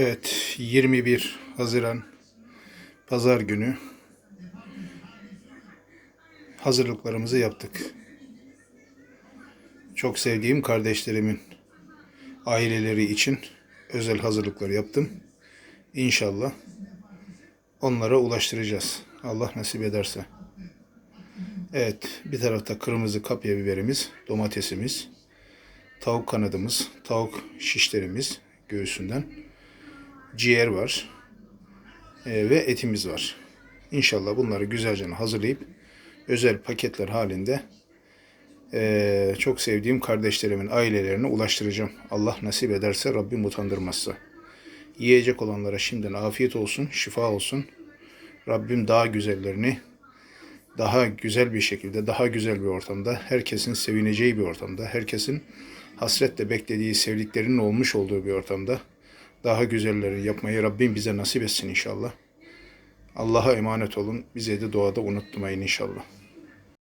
Evet, 21 Haziran Pazar günü hazırlıklarımızı yaptık. Çok sevdiğim kardeşlerimin aileleri için özel hazırlıklar yaptım. İnşallah onlara ulaştıracağız. Allah nasip ederse. Evet, bir tarafta kırmızı kapya biberimiz, domatesimiz, tavuk kanadımız, tavuk şişlerimiz göğsünden, ciğer var e, ve etimiz var. İnşallah bunları güzelce hazırlayıp özel paketler halinde e, çok sevdiğim kardeşlerimin ailelerine ulaştıracağım. Allah nasip ederse Rabbim utandırmazsa. Yiyecek olanlara şimdiden afiyet olsun, şifa olsun. Rabbim daha güzellerini daha güzel bir şekilde, daha güzel bir ortamda, herkesin sevineceği bir ortamda, herkesin hasretle beklediği, sevdiklerinin olmuş olduğu bir ortamda daha güzelleri yapmayı Rabbim bize nasip etsin inşallah. Allah'a emanet olun. Bize de doğada unutmayın inşallah.